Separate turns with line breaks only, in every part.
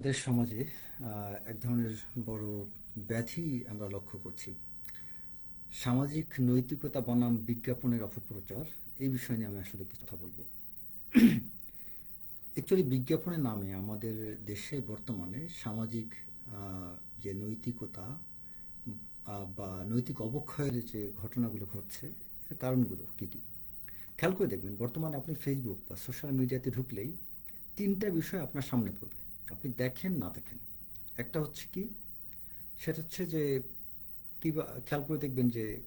আমাদের সমাজে এক ধরনের বড় ব্যাধি আমরা লক্ষ্য করছি। সামাজিক নৈতিকতা বনাম বিজ্ঞাপনের অপপ্রচার, এই বিষয় নিয়ে আমি আসলে কিছু কথা বলব। অ্যাকচুয়ালি বিজ্ঞাপনের নামে আমাদের দেশে বর্তমানে সামাজিক যে নৈতিকতা বা নৈতিক অবক্ষয়ের যে ঘটনাগুলো ঘটছে, এর কারণগুলো কি কি? খেয়াল করে দেখবেন, বর্তমানে আপনি ফেসবুক বা সোশ্যাল মিডিয়াতে ঢুকলেই তিনটা বিষয় আপনার সামনে পড়বে। আপনি দেখেন, না দেখেন? একটা হচ্ছে কি, সেটা হচ্ছে যে কি খেয়াল করে দেখবেন যে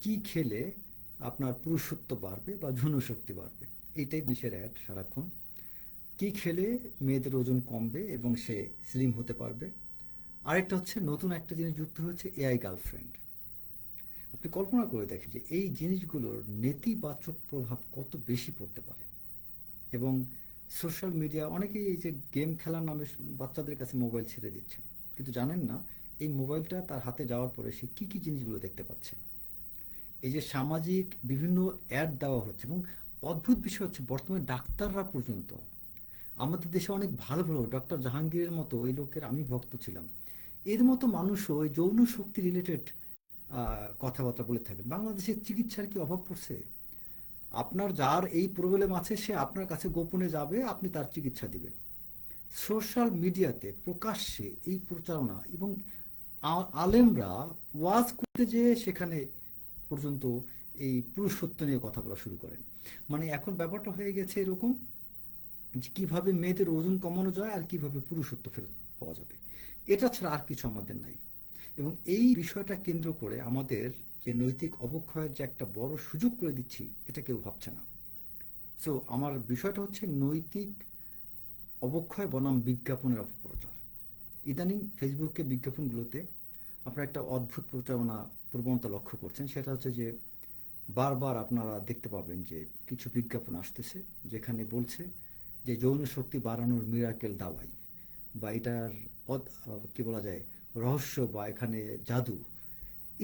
কি খেলে আপনার পুরুষত্ব বাড়বে বা শক্তি বাড়বে। এইটাই বিষয়ের অ্যাড সারাক্ষণ। কি খেলে মেয়েদের ওজন কমবে এবং সে স্লিম হতে পারবে? আরেকটা হচ্ছে, নতুন একটা জিনিস যুক্ত হচ্ছে এআই গার্লফ্রেন্ড আপনি কল্পনা করে দেখেন যে এই জিনিসগুলোর নেতিবাচক প্রভাব কত বেশি পড়তে পারে। এবং সোশ্যাল মিডিয়া অনেকেই এই যে গেম খেলার নামে বাচ্চাদের কাছে মোবাইল ছেড়ে দিচ্ছেন কিন্তু জানেন না, এই মোবাইলটা তার হাতে যাওয়ার পরে সে কী কী জিনিসগুলো দেখতে পাচ্ছে? এই যে সামাজিক বিভিন্ন অ্যাড দেওয়া হচ্ছে এবং অদ্ভুত বিষয় হচ্ছে বর্তমানে ডাক্তাররা পর্যন্ত, আমাদের দেশে অনেক ভালো ভালো ডক্টর জাহাঙ্গীরের মতো ওই লোকের আমি ভক্ত ছিলাম। এর মতো মানুষও ওই যৌন শক্তি রিলেটেড কথাবার্তা বলে থাকেন। বাংলাদেশের চিকিৎসার কি অভাব পড়ছে? আপনার যার এই প্রবলেম আছে, সে আপনার কাছে গোপনে যাবে, আপনি তার চিকিৎসা দিবেন। সোশ্যাল মিডিয়াতে প্রকাশ্যে এই প্রচারণা এবং আলেমরা ওয়াজ করতে যেয়ে সেখানে পর্যন্ত এই পুরুষত্ব নিয়ে কথা বলা শুরু করেন। মানে এখন ব্যাপারটা হয়ে গেছে এরকম যে কীভাবে মেয়েদের ওজন কমানো যায় আর কীভাবে পুরুষত্ব ফেরত পাওয়া যাবে। এটা ছাড়া আর কিছু আমাদের নাই। এবং এই বিষয়টা কেন্দ্র করে আমাদের যে নৈতিক অবক্ষয়ের যে একটা বড় সুযোগ করে দিচ্ছি, এটা কেউ ভাবছে না। সো আমার বিষয়টা হচ্ছে নৈতিক অবক্ষয় বনাম বিজ্ঞাপনের অপপ্রচার। ইদানিং ফেসবুকে বিজ্ঞাপনগুলোতে আপনারা একটা অদ্ভুত প্রচারণা প্রবণতা লক্ষ্য করছেন। সেটা হচ্ছে যে বারবার আপনারা দেখতে পাবেন যে কিছু বিজ্ঞাপন আসতেছে যেখানে বলছে যে যৌন শক্তি বাড়ানোর মিরাকেল দাওয়াই বা এটার কি বলা যায়, রহস্য বা এখানে জাদু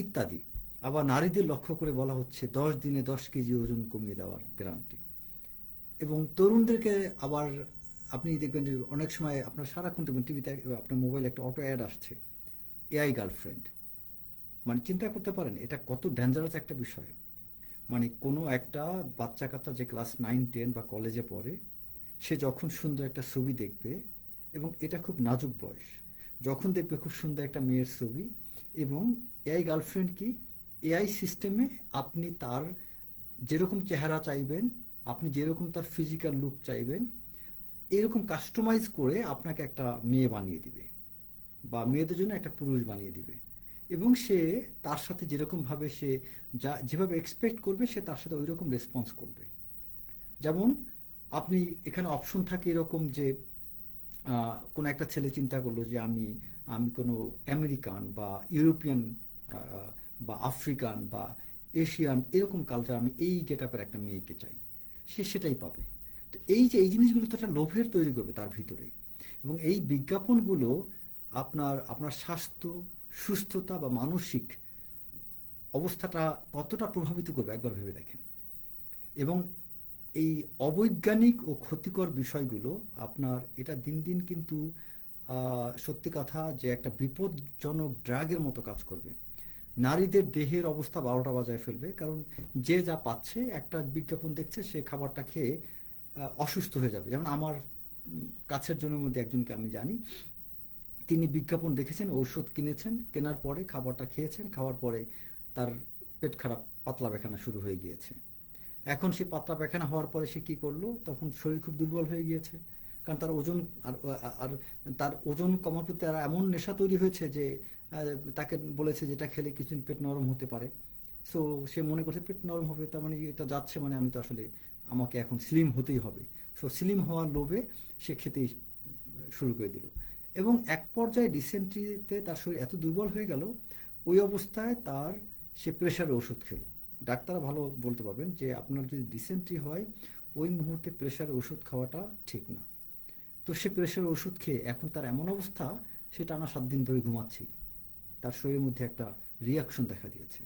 ইত্যাদি। আবার নারীদের লক্ষ্য করে বলা হচ্ছে দশ দিনে দশ কেজি ওজন কমিয়ে দেওয়ার গ্যারান্টি। এবং তরুণদেরকে আবার আপনি দেখবেন যে অনেক সময় আপনার সারাক্ষণ দেখবেন টিভিতে আপনার মোবাইলে একটা অটো অ্যাড আসছে এআই গার্লফ্রেন্ড মানে চিন্তা করতে পারেন, এটা কত ডেঞ্জারাস একটা বিষয়। মানে কোনো একটা বাচ্চা কাচ্চা যে ক্লাস নাইন টেন বা কলেজে পড়ে, সে যখন সুন্দর একটা ছবি দেখবে এবং এটা খুব নাজুক বয়স, যখন দেখবে খুব সুন্দর একটা মেয়ের ছবি এবং এআই গার্লফ্রেন্ড কি এআই সিস্টেমে আপনি তার যেরকম চেহারা চাইবেন, আপনি যেরকম তার ফিজিক্যাল লুক চাইবেন, এরকম কাস্টমাইজ করে আপনাকে একটা মেয়ে বানিয়ে দিবে বা মেয়েদের জন্য একটা পুরুষ বানিয়ে দিবে। এবং সে তার সাথে যেরকমভাবে সে যা, যেভাবে এক্সপেক্ট করবে, সে তার সাথে ওই রকম রেসপন্স করবে। যেমন আপনি এখানে অপশন থাকে এরকম যে কোনো একটা ছেলে চিন্তা করল যে আমি আমি কোনো আমেরিকান বা ইউরোপিয়ান বা আফ্রিকান বা এশিয়ান এরকম কালচার আমি এই গেট আপের একটা মেয়েকে চাই। সে সেটাই পাবে। তো এই যে, এই জিনিসগুলো তো একটা লোভের তৈরি করবে তার ভিতরে। এবং এই বিজ্ঞাপনগুলো আপনার আপনার স্বাস্থ্য, সুস্থতা বা মানসিক অবস্থাটা কতটা প্রভাবিত করবে একবার ভেবে দেখেন। এবং এই অবৈজ্ঞানিক ও ক্ষতিকর বিষয়গুলো আপনার এটা দিন দিন কিন্তু সত্যি কথা যে একটা বিপজ্জনক ড্রাগের মতো কাজ করবে। নারীদের দেহের অবস্থা বারোটা বাজায় ফেলবে, কারণ যে যা পাচ্ছে, একটা বিজ্ঞাপন দেখছে, সে খাবারটা খেয়ে অসুস্থ হয়ে যাবে। যেমন আমার কাছের জনের মধ্যে একজনকে আমি জানি, তিনি বিজ্ঞাপন দেখেছেন, ঔষধ কিনেছেন, কেনার পরে খাবারটা খেয়েছেন, খাওয়ার পরে তার পেট খারাপ, পাতলা পায়খানা শুরু হয়ে গিয়েছে। এখন সে পাতলা পায়খানা হওয়ার পরে সে কি করল? তখন শরীর খুব দুর্বল হয়ে গিয়েছে। কারণ তার ওজন আর আর তার ওজন কমার প্রতি আর এমন নেশা তৈরি হয়েছে যে তাকে বলেছে যেটা খেলে কিছুদিন পেট নরম হতে পারে। সো সে মনে করছে পেট নরম হবে, তার মানে এটা যাচ্ছে মানে আমি তো আসলে আমাকে এখন স্লিম হতেই হবে। সো স্লিম হওয়ার লোভে সে খেতেই শুরু করে দিল। এবং এক পর্যায়ে ডিসেন্ট্রিতে তার শরীর এত দুর্বল হয়ে গেল, ওই অবস্থায় তার সে প্রেশারের ওষুধ খেলো। ডাক্তাররা ভালো বলতে পারবেন যে আপনার যদি ডিসেন্ট্রি হয়, ওই মুহূর্তে প্রেশারের ওষুধ খাওয়াটা ঠিক না। তো সে প্রেশারের ওষুধ খেয়ে এখন তার এমন অবস্থা, সে টানা সাত দিন ধরে ঘুমাচ্ছেই। তার শরীরের মধ্যে একটা রিয়াকশন দেখা দিয়েছে।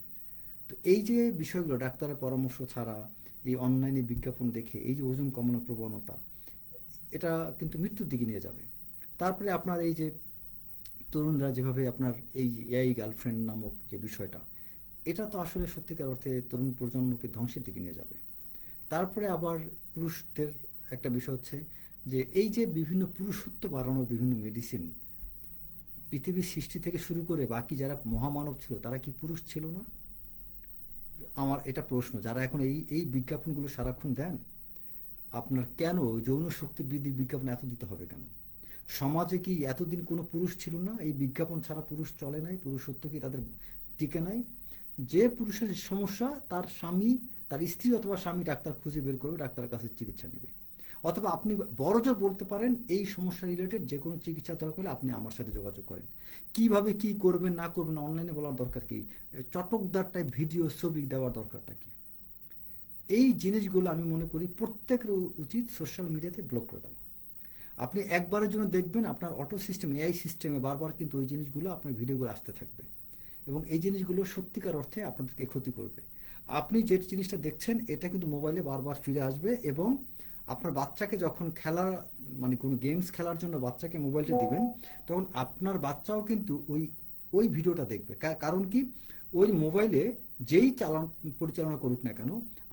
তো এই যে বিষয়গুলো, ডাক্তারের পরামর্শ ছাড়া, এই অনলাইনে বিজ্ঞাপন দেখে, এই যে ওজন কমানোর প্রবণতা, এটা কিন্তু মৃত্যুর দিকে নিয়ে যাবে। তারপরে আপনার এই যে তরুণরা যেভাবে আপনার এই এআই গার্লফ্রেন্ড নামক যে বিষয়টা, এটা তো আসলে সত্যিকার অর্থে তরুণ প্রজন্মকে ধ্বংসের দিকে নিয়ে যাবে। তারপরে আবার পুরুষদের একটা বিষয় হচ্ছে যে এই যে বিভিন্ন পুরুষত্ব বাড়ানোর বিভিন্ন মেডিসিন পৃথিবীর সৃষ্টি থেকে শুরু করে বাকি যারা মহামানব ছিল, তারা কি পুরুষ ছিল না? আমার এটা প্রশ্ন, যারা এখন এই এই বিজ্ঞাপনগুলো সারাক্ষণ দেন, আপনার কেন যৌন শক্তি বৃদ্ধির বিজ্ঞাপন এত দিতে হবে কেন? সমাজে কি এতদিন কোনো পুরুষ ছিল না? এই বিজ্ঞাপন ছাড়া পুরুষ চলে নাই, পুরুষত্ব কি তাদের টিকে নাই? যে পুরুষের সমস্যা, তার স্বামী, তার স্ত্রী অথবা স্বামী ডাক্তার খুঁজে বের করবে, ডাক্তারের কাছে চিকিৎসা নেবে। অথবা আপনি বড়জোর বলতে পারেন, এই সমস্যা রিলেটেড যে কোনো চিকিৎসা দরকার হলে আপনি আমার সাথে যোগাযোগ করেন। কীভাবে কি করবেন, না করবেন অনলাইনে বলার দরকার কি? চটকদার টাইপ ভিডিও ছবি দেওয়ার দরকারটা কি? এই জিনিসগুলো আমি মনে করি প্রত্যেকের উচিত সোশ্যাল মিডিয়াতে ব্লক করে দেওয়া। আপনি একবারের জন্য দেখবেন আপনার অটো সিস্টেম এআই সিস্টেমে বারবার কিন্তু ওই জিনিসগুলো আপনার ভিডিওগুলো আসতে থাকবে। এবং এই জিনিসগুলো সত্যিকার অর্থে আপনাদেরকে ক্ষতি করবে। আপনি যে জিনিসটা দেখছেন, এটা কিন্তু মোবাইলে বারবার ফিরে আসবে এবং আপনার বাচ্চাকে যখন খেলা মানে কোনো গেমস খেলার জন্য বাচ্চাকে মোবাইলটা দিবেন, তখন আপনার বাচ্চাও কিন্তু ওই ওই ভিডিওটা দেখবে। কারণ কি? ওই মোবাইলে যেই চালান, পরিচালনা করুক না কেন,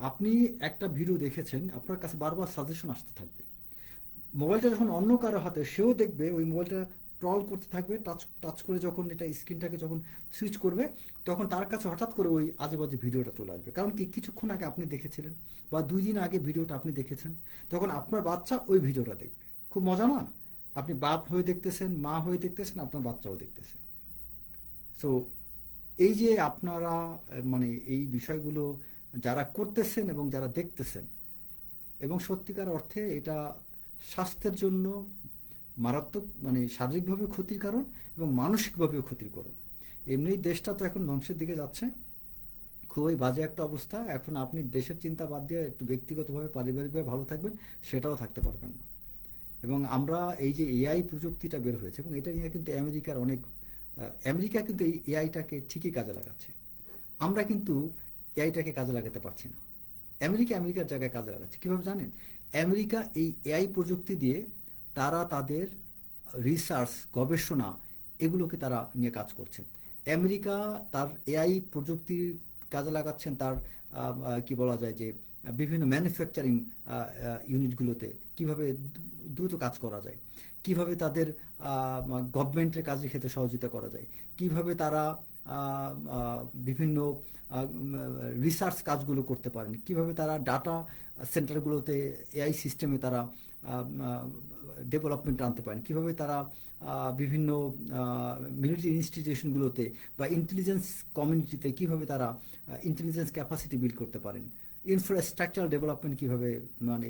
আপনি একটা ভিডিও দেখেছেন, আপনার কাছে বারবার সাজেশন আসতে থাকবে। মোবাইলটা যখন অন্য কারও হাতে, সেও দেখবে ওই মোবাইলটা ট্রল করতে থাকবে টাচ টাচ করে যখন এটা স্ক্রিনটাকে যখন সুইচ করবে, তখন তার কাছে হঠাৎ করে ওই আজে বাজে ভিডিওটা চলে আসবে। কারণ কি, কিছুক্ষণ আগে আপনি দেখেছিলেন বা দুই দিন আগে ভিডিওটা আপনি দেখেছেন, তখন আপনার বাচ্চা ওই ভিডিওটা দেখবে। খুব মজা, না? আপনি বাপ হয়ে দেখতেছেন, মা হয়ে দেখতেছেন, আপনার বাচ্চাও দেখতেছে। সো এই যে আপনারা মানে এই বিষয়গুলো যারা করতেছেন এবং যারা দেখতেছেন, এবং সত্যিকার অর্থে এটা স্বাস্থ্যের জন্য মারাত্মক মানে শারীরিকভাবে ক্ষতির কারণ এবং মানসিকভাবেও ক্ষতির কারণ। এমনি দেশটা তো এখন ধ্বংসের দিকে যাচ্ছে। খুবই বাজে একটা অবস্থা। এখন আপনি দেশের চিন্তা বাদ দিয়ে একটু ব্যক্তিগতভাবে, পারিবারিকভাবে ভালো থাকবেন, সেটাও থাকতে পারবেন না। এবং আমরা এই যে এআই প্রযুক্তিটা বের হয়েছে, এবং এটা নিয়ে কিন্তু আমেরিকার অনেক আমেরিকা কিন্তু এই এআইটাকে ঠিকই কাজে লাগাচ্ছে। আমরা কিন্তু এআইটাকে কাজে লাগাতে পারছি না। আমেরিকা আমেরিকার জায়গায় কাজে লাগাচ্ছে। কীভাবে জানেন? আমেরিকা এই এআই প্রযুক্তি দিয়ে তারা তাদের রিসার্চ গবেষণা এগুলোকে তারা নিয়ে কাজ করছেন। আমেরিকা তার এআই প্রযুক্তির কাজে লাগাচ্ছেন, তার কি বলা যায় যে, বিভিন্ন ম্যানুফ্যাকচারিং ইউনিটগুলোতে কীভাবে দ্রুত কাজ করা যায়, কীভাবে তাদের গভর্নমেন্টের কাজের ক্ষেত্রে সহযোগিতা করা যায়, কীভাবে তারা বিভিন্ন রিসার্চ কাজগুলো করতে পারেন, কীভাবে তারা ডাটা সেন্টারগুলোতে এআই সিস্টেমে তারা ডেভেলপমেন্ট আনতে পারেন। কীভাবে তারা বিভিন্ন মিলিটারি ইনস্টিটিউশনগুলোতে বা ইন্টেলিজেন্স কমিউনিটিতে কীভাবে তারা ইন্টেলিজেন্স ক্যাপাসিটি বিল্ড করতে পারেন। ইনফ্রাস্ট্রাকচার ডেভেলপমেন্ট কীভাবে মানে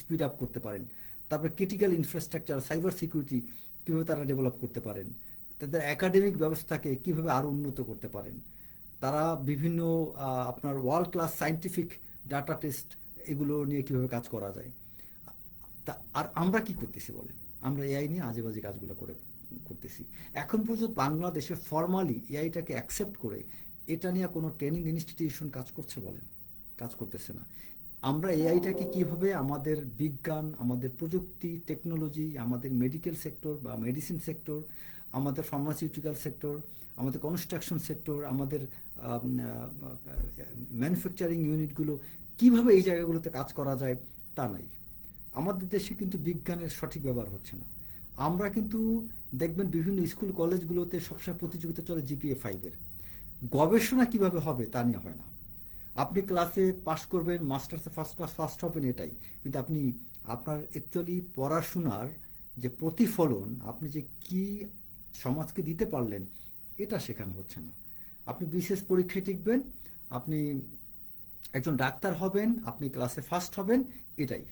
স্পিড আপ করতে পারেন। তারপরে ক্রিটিক্যাল ইনফ্রাস্ট্রাকচার সাইবার সিকিউরিটি কীভাবে তারা ডেভেলপ করতে পারেন। তাদের একাডেমিক ব্যবস্থাকে কীভাবে আরও উন্নত করতে পারেন। তারা বিভিন্ন আপনার world class scientific data test এগুলো নিয়ে কীভাবে কাজ করা যায়। তা আর আমরা কি করতেছি বলেন? আমরা এআই নিয়ে আজে বাজে কাজগুলো করে, করতেছি। এখন পর্যন্ত বাংলাদেশে ফর্মালি এআইটাকে অ্যাকসেপ্ট করে এটা নিয়ে কোনো ট্রেনিং ইনস্টিটিউশন কাজ করছে বলেন? কাজ করতেছে না। আমরা এআইটাকে কীভাবে আমাদের বিজ্ঞান, আমাদের প্রযুক্তি টেকনোলজি আমাদের মেডিকেল সেক্টর বা মেডিসিন সেক্টর আমাদের ফার্মাসিউটিক্যাল সেক্টর আমাদের কনস্ট্রাকশন সেক্টর আমাদের ম্যানুফ্যাকচারিং ইউনিটগুলো কীভাবে এই জায়গাগুলোতে কাজ করা যায় তা নাই। আমাদের দেশে কিন্তু বিজ্ঞানের সঠিক ব্যবহার হচ্ছে না। আমরা কিন্তু দেখবেন বিভিন্ন স্কুল, কলেজগুলোতে সবসময় প্রতিযোগিতা চলে জিপিএ ফাইভের গবেষণা কীভাবে হবে তা নিয়ে হয় না। আপনি ক্লাসে পাশ করবেন মাস্টার্সে ফার্স্ট ক্লাস ফার্স্ট হবেন এটাই। কিন্তু আপনি আপনার অ্যাকচুয়ালি পড়াশোনার যে প্রতিফলন, আপনি যে কি সমাজকে দিতে পারলেন, এটা শেখানো হচ্ছে না। আপনি বিশেষ পরীক্ষায় টিকবেন, আপনি একজন ডাক্তার হবেন, আপনি ক্লাসে ফার্স্ট হবেন, এটাই।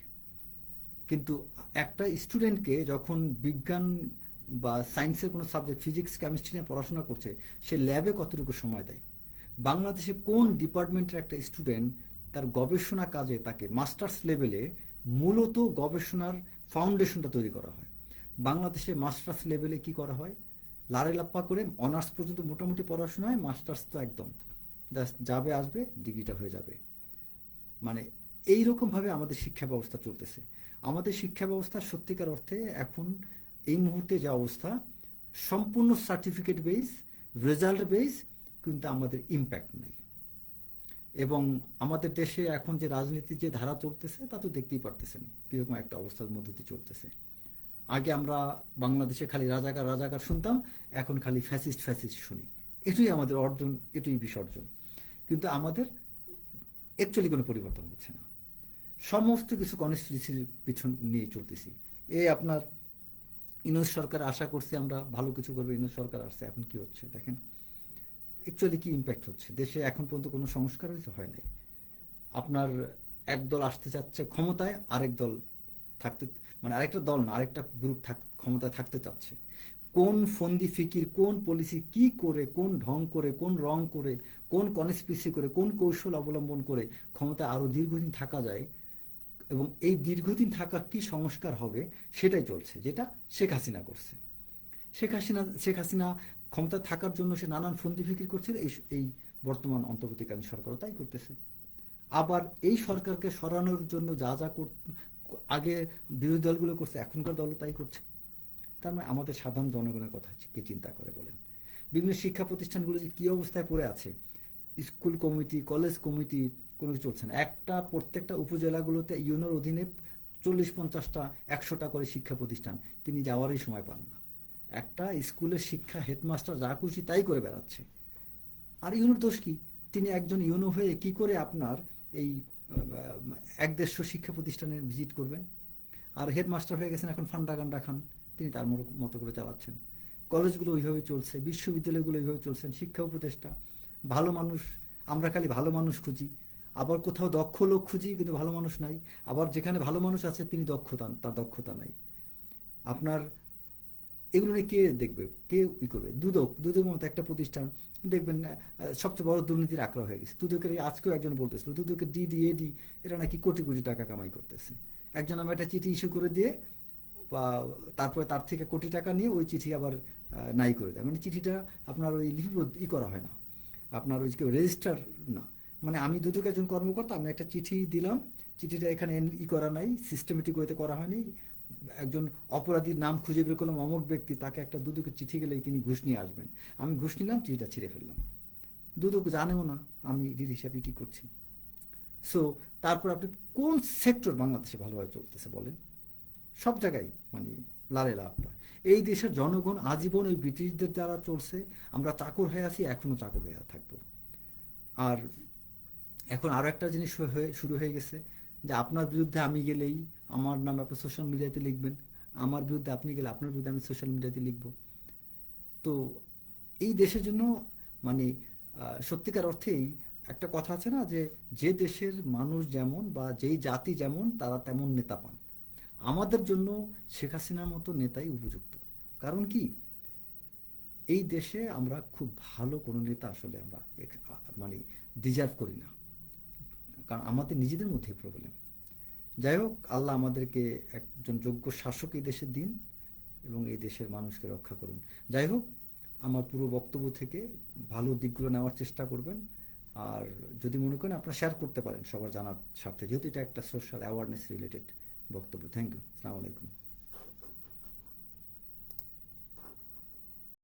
কিন্তু একটা স্টুডেন্টকে যখন বিজ্ঞান বা সায়েন্সের কোনো সাবজেক্ট ফিজিক্স কেমিস্ট্রি নিয়ে পড়াশোনা করছে, সে ল্যাবে কতটুকু সময় দেয়? বাংলাদেশে কোন ডিপার্টমেন্টের একটা স্টুডেন্ট তার গবেষণা কাজে তাকে মাস্টার্স লেভেলে মূলত গবেষণার ফাউন্ডেশনটা তৈরি করা হয়? বাংলাদেশে মাস্টার্স লেভেলে কি করা হয়? লারে লাপ্পা করে অনার্স পর্যন্ত মোটামুটি পড়াশোনা হয় মাস্টার্স তো একদম। যাবে, আসবে ডিগ্রিটা হয়ে যাবে। মানে এই রকম ভাবে আমাদের শিক্ষা ব্যবস্থা চলতেছে। আমাদের শিক্ষা ব্যবস্থা সত্যিকার অর্থে এখন এই মুহূর্তে যে অবস্থা, সম্পূর্ণ সার্টিফিকেট বেস রেজাল্ট বেস কিন্তু আমাদের ইম্প্যাক্ট নেই। এবং আমাদের দেশে এখন যে রাজনীতির যে ধারা চলতেছে, তা তো দেখতেই পারতেছেন কীরকম একটা অবস্থার মধ্যে দিয়ে চলতেছে। আগে আমরা বাংলাদেশে খালি রাজাকার রাজাকার শুনতাম, এখন খালি ফ্যাসিস্ট ফ্যাসিস্ট শুনি। এটাই আমাদের অর্জন, এটাই বিসর্জন। কিন্তু আমাদের অ্যাকচুয়ালি কোনো পরিবর্তন হচ্ছে না। সমস্ত কিছু কনস্টিটিউন্সির পিছন নিয়ে চলতেছি। এই আপনার ইউনুস সরকার আশা করছি আমরা ভালো কিছু করবে ইউনুস সরকার আসছে, এখন কি হচ্ছে দেখেন। অ্যাকচুয়ালি কি ইম্প্যাক্ট হচ্ছে? দেশে এখন পর্যন্ত কোনো সংস্কার হয় নাই। আপনার এক দল আসতে চাচ্ছে ক্ষমতায়, আরেক দল থাকতে মানে আরেকটা দল না, আরেকটা গ্রুপ থাক ক্ষমতায় থাকতে চাচ্ছে। কোন ফন্দি ফিকির, কোন পলিসি কি করে, কোন ঢং করে, কোন রং করে, কোন কনস্পিসি করে, কোন কৌশল অবলম্বন করে ক্ষমতা আরও দীর্ঘদিন থাকা যায় এবং এই দীর্ঘদিন থাকা কি সংস্কার হবে সেটাই চলছে, যেটা শেখ হাসিনা করছে। শেখ হাসিনা শেখ হাসিনা ক্ষমতা থাকার জন্য সে নানান ফন্দি ফিকির করছিল, এই এই বর্তমান অন্তর্বর্তীকালীন সরকারও তাই করতেছে। আবার এই সরকারকে সরানোর জন্য যা যা আগে বিরোধী দলগুলো করছে, এখনকার দলও তাই করছে। তার মানে আমাদের সাধারণ জনগণের কথা কে চিন্তা করে বলেন? বিভিন্ন শিক্ষা প্রতিষ্ঠানগুলো যে কি অবস্থায় পড়ে আছে? স্কুল কমিটি, কলেজ কমিটি, কোনো কিছু চলছে না। একটা, প্রত্যেকটা উপজেলাগুলোতে ইউনোর অধীনে চল্লিশ, পঞ্চাশটা, একশোটা করে শিক্ষা প্রতিষ্ঠান। তিনি যাওয়ারই সময় পান না। একটা স্কুলের শিক্ষা হেডমাস্টার যা খুশি তাই করে বেড়াচ্ছে। আর ইউনোর দোষ কি? তিনি একজন ইউনো হয়ে কি করে আপনার এই এক দেড়শো শিক্ষা প্রতিষ্ঠানে ভিজিট করবেন? আর হেডমাস্টার হয়ে গেছেন এখন ফান্ডা গান্ডা খান। তিনি তার মতো- করে চালাচ্ছেন। কলেজগুলো ওইভাবে চলছে, বিশ্ববিদ্যালয়গুলো ওইভাবে চলছেন, শিক্ষা উপদেষ্টা, ভালো মানুষ, আমরা খালি ভালো মানুষ খুঁজি। আবার কোথাও দক্ষ লোক খুঁজি কিন্তু ভালো মানুষ নাই। আবার যেখানে ভালো মানুষ আছে তিনি দক্ষতা, তার দক্ষতা নাই। আপনার, এগুলো নিয়ে কে দেখবে? কে ই করবে? দুদক দুদক মতো একটা প্রতিষ্ঠান, দেখবেন সবচেয়ে বড় দুর্নীতির আক্রা হয়ে গেছে। দুদকের, আজকেও একজন বলতেছিল, দুদকের ডিডি এডি এরা নাকি কোটি কোটি টাকা কামাই করতেছে। একজন আমার একটা চিঠি ইস্যু করে দিয়ে তারপরে তার থেকে কোটি টাকা নিয়ে ওই চিঠি আবার নাই করে দেয়। মানে চিঠিটা আপনার ওই লিপিবদ্ধ ই করা হয় না। আপনার ওই কেউ রেজিস্টার না। মানে আমি দুদক একজন কর্মকর্তা, আমি একটা চিঠি দিলাম। চিঠিটা এখানে ই করা নাই সিস্টেমেটিক ওয়েতে করা হয়নি। একজন অপরাধীর নাম খুঁজে বের করলাম, অমুক ব্যক্তি, তাকে একটা দুদকের চিঠি গেলেই তিনি ঘুষ নিয়ে আসবেন। আমি ঘুষ নিলাম, চিঠিটা ছিঁড়ে ফেললাম। দুদক জানেও না আমি ডিড হিসাবে কি করছি। সো তারপর আপনি কোন সেক্টর বাংলাদেশে ভালোভাবে চলতেছে বলেন? সব জায়গায় মানে লালে লাভ এই দেশের জনগণ আজীবন ওই ব্রিটিশদের দ্বারা চলছে, আমরা চাকর হয়ে আছি, এখনও চাকর হয়ে থাকব। আর এখন আরও একটা জিনিস হয়ে শুরু হয়ে গেছে যে আপনার বিরুদ্ধে আমি গেলেই আমার নাম আপনি সোশ্যাল মিডিয়াতে লিখবেন, আমার বিরুদ্ধে আপনি গেলে আপনার বিরুদ্ধে আমি সোশ্যাল মিডিয়াতে লিখব। তো এই দেশের জন্য মানে সত্যিকার অর্থেই একটা কথা আছে না যে যে দেশের মানুষ যেমন বা যেই জাতি যেমন, তারা তেমন নেতা পান। আমাদের জন্য শেখ হাসিনার মতো নেতাই উপযুক্ত। কারণ কি? এই দেশে আমরা খুব ভালো কোনো নেতা আসলে আমরা মানে ডিজার্ভ করি না। কারণ আমাদের নিজেদের মধ্যে প্রবলেম যাই হোক, আল্লাহ আমাদেরকে একজন যোগ্য শাসক এই দেশের দিন এবং এই দেশের মানুষকে রক্ষা করুন। যাই হোক, আমার পুরো বক্তব্য থেকে ভালো দিকগুলো নেওয়ার চেষ্টা করবেন। আর যদি মনে করেন আপনারা শেয়ার করতে পারেন সবার জানার স্বার্থে। যেহেতু এটা একটা সোশ্যাল অ্যাওয়ারনেস রিলেটেড বক্তব্য। থ্যাংক ইউ আসসালামু আলাইকুম